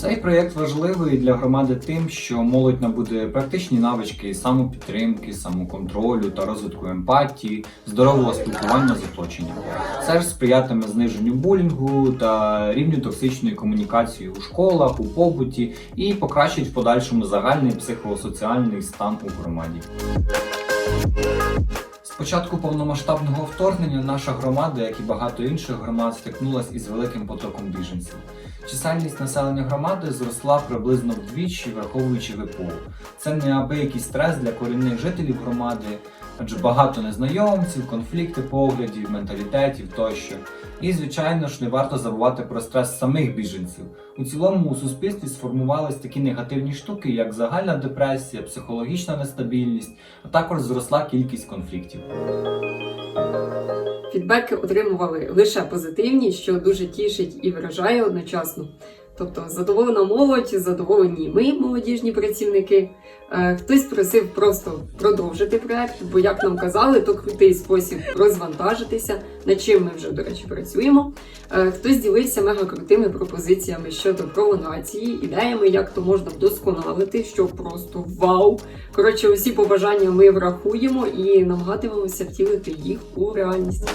Цей проєкт важливий для громади тим, що молодь набуде практичні навички самопідтримки, самоконтролю та розвитку емпатії, здорового спілкування з оточенням. Це ж сприятиме зниженню булінгу та рівню токсичної комунікації у школах, у побуті і покращить в подальшому загальний психосоціальний стан у громаді. Початку повномасштабного вторгнення наша громада, як і багато інших громад, стикнулася із великим потоком біженців. Чисельність населення громади зросла приблизно вдвічі, враховуючи ВПО. Це неабиякий стрес для корінних жителів громади, адже багато незнайомців, конфлікти поглядів, менталітетів тощо. І, звичайно ж, не варто забувати про стрес самих біженців. У цілому у суспільстві сформувались такі негативні штуки, як загальна депресія, психологічна нестабільність, а також зросла кількість конфліктів. Фідбеки отримували лише позитивні, що дуже тішить і вражає одночасно. Тобто задоволена молодь, задоволені ми, молодіжні працівники. Е, Хтось просив просто продовжити проект, бо, як нам казали, то крутий спосіб розвантажитися, над чим ми вже, до речі, працюємо. Е, Хтось ділився мега крутими пропозиціями щодо пролонгації, ідеями, як то можна вдосконалити, що просто вау! Коротше, усі побажання ми врахуємо і намагатимемося втілити їх у реальність.